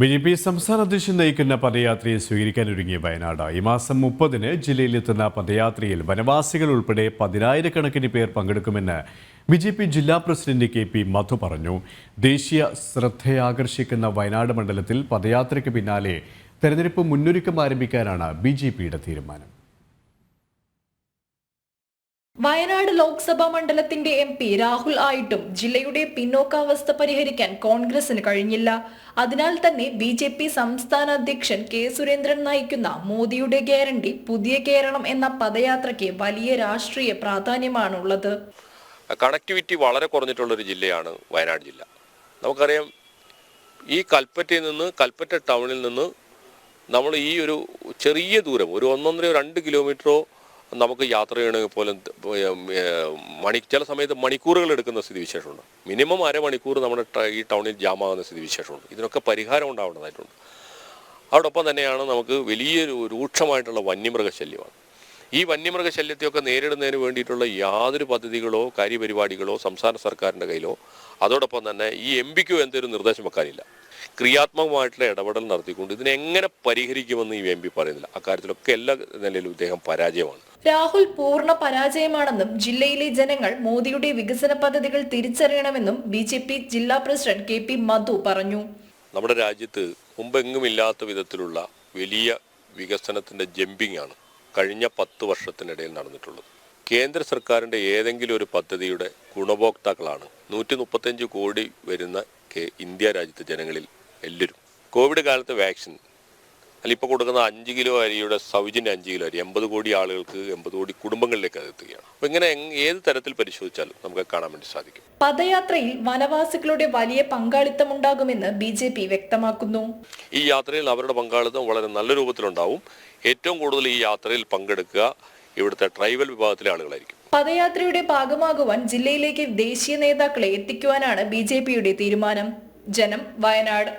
B J P സംസ്ഥാന അധ്യക്ഷൻ നയിക്കുന്ന പദയാത്രയെ സ്വീകരിക്കാനൊരുങ്ങിയ വയനാട്. ഈ മാസം മുപ്പതിന് ജില്ലയിലെത്തുന്ന പദയാത്രയിൽ വനവാസികൾ ഉൾപ്പെടെ പതിനായിരക്കണക്കിന് പേർ പങ്കെടുക്കുമെന്ന് ബി ജെ പി ജില്ലാ പ്രസിഡന്റ് കെ പി മധു പറഞ്ഞു. ദേശീയ ശ്രദ്ധയാകർഷിക്കുന്ന വയനാട് മണ്ഡലത്തിൽ പദയാത്രയ്ക്ക് പിന്നാലെ തെരഞ്ഞെടുപ്പ് മുന്നൊരുക്കം ആരംഭിക്കാനാണ് ബി ജെ പിയുടെ തീരുമാനം. വയനാട് ലോക്സഭാ മണ്ഡലത്തിന്റെ എം പി രാഹുൽ ആയിട്ടും ജില്ലയുടെ പിന്നോക്കാവസ്ഥ പരിഹരിക്കാൻ കോൺഗ്രസിന് കഴിഞ്ഞില്ല. അതിനാൽ തന്നെ ബി ജെ പി സംസ്ഥാന അധ്യക്ഷൻ കെ സുരേന്ദ്രൻ നയിക്കുന്ന മോദിയുടെ ഗ്യാരണ്ടി പുതിയ കേരളം എന്ന പദയാത്രയ്ക്ക് വലിയ രാഷ്ട്രീയ പ്രാധാന്യമാണുള്ളത്. കണക്ടിവിറ്റി വളരെ കുറഞ്ഞിട്ടുള്ള ഒരു ജില്ലയാണ് വയനാട് ജില്ല. നമുക്കറിയാം ഈ കൽപ്പറ്റയിൽ നിന്ന് കൽപ്പറ്റ ടൗണിൽ നിന്ന് നമ്മൾ ഈ ഒരു ചെറിയ ദൂരം ഒരു ഒന്നൊന്നര രണ്ട് കിലോമീറ്ററോ നമുക്ക് യാത്ര ചെയ്യണമെങ്കിൽ പോലും മണി ചില സമയത്ത് മണിക്കൂറുകൾ എടുക്കുന്ന സ്ഥിതിവിശേഷമുണ്ട്. മിനിമം അരമണിക്കൂർ നമ്മുടെ ഈ ടൗണിൽ ജാമാകുന്ന സ്ഥിതിവിശേഷമുണ്ട്. ഇതിനൊക്കെ പരിഹാരം ഉണ്ടാവേണ്ടതായിട്ടുണ്ട്. അതോടൊപ്പം തന്നെയാണ് നമുക്ക് വലിയൊരു രൂക്ഷമായിട്ടുള്ള വന്യമൃഗശല്യമാണ്. ഈ വന്യമൃഗശല്യത്തെയൊക്കെ നേരിടുന്നതിന് വേണ്ടിയിട്ടുള്ള യാതൊരു പദ്ധതികളോ കാര്യപരിപാടികളോ സംസ്ഥാന സർക്കാരിന്റെ കയ്യിലോ അതോടൊപ്പം തന്നെ ഈ എം പിക്കോ എന്തൊരു നിർദ്ദേശം വെക്കാനില്ല. ക്രിയാത്മകമായിട്ടുള്ള ഇടപെടൽ നടത്തിക്കൊണ്ട് ഇതിനെ എങ്ങനെ പരിഹരിക്കുമെന്ന് ഈ എം പി പറയുന്നില്ല. അക്കാര്യത്തിലൊക്കെ എല്ലാ നിലയിലും ഇദ്ദേഹം പരാജയമാണ്. രാഹുൽ പൂർണ പരാജയമാണെന്നും ജില്ലയിലെ ജനങ്ങൾ മോദിയുടെ വികസന പദ്ധതികൾ തിരിച്ചറിയണമെന്നും ബി ജെ പി ജില്ലാ പ്രസിഡന്റ് കെ പി മധു പറഞ്ഞു. നമ്മുടെ രാജ്യത്ത് മുമ്പെങ്ങുമില്ലാത്ത വിധത്തിലുള്ള വലിയ വികസനത്തിന്റെ ജമ്പിംഗ് ആണ് കഴിഞ്ഞ പത്ത് വർഷത്തിനിടയിൽ നടന്നിട്ടുള്ളത്. കേന്ദ്ര സർക്കാരിന്റെ ഏതെങ്കിലും ഒരു പദ്ധതിയുടെ ഗുണഭോക്താക്കളാണ് നൂറ്റി മുപ്പത്തഞ്ച് കോടി വരുന്ന ഇന്ത്യ രാജ്യത്തെ ജനങ്ങളിൽ എല്ലാവരും. കോവിഡ് കാലത്ത് വാക്സിൻ അല്ല ഇപ്പോൾ കൊടുക്കുന്ന അഞ്ച് കിലോ അരിയുടെ സൗജന്യ അഞ്ച് കിലോ അരി എൺപത് കോടി ആളുകൾക്ക് എൺപത് കോടി കുടുംബങ്ങളിലേക്ക് അത് എത്തുകയാണ്. അപ്പോൾ ഇങ്ങനെ ഏത് തരത്തിൽ പരിശോധിച്ചാലും നമുക്ക് കാണാൻ വേണ്ടി സാധിക്കും. പദയാത്രയിൽ വനവാസികളുടെ വലിയ പങ്കാളിത്തം ഉണ്ടാകുമെന്ന് ബി ജെ പി വ്യക്തമാക്കുന്നു. ഈ യാത്രയിൽ അവരുടെ പങ്കാളിത്തം വളരെ നല്ല രൂപത്തിലുണ്ടാവും. ഏറ്റവും കൂടുതൽ ഈ യാത്രയിൽ പങ്കെടുക്കുക ഇവിടുത്തെ ട്രൈബൽ വിഭാഗത്തിലെ ആളുകളായിരിക്കും. പദയാത്രയുടെ ഭാഗമാകുവാൻ ജില്ലയിലേക്ക് ദേശീയ നേതാക്കളെ എത്തിക്കുവാനാണ് ബി തീരുമാനം. ജനം വയനാട്.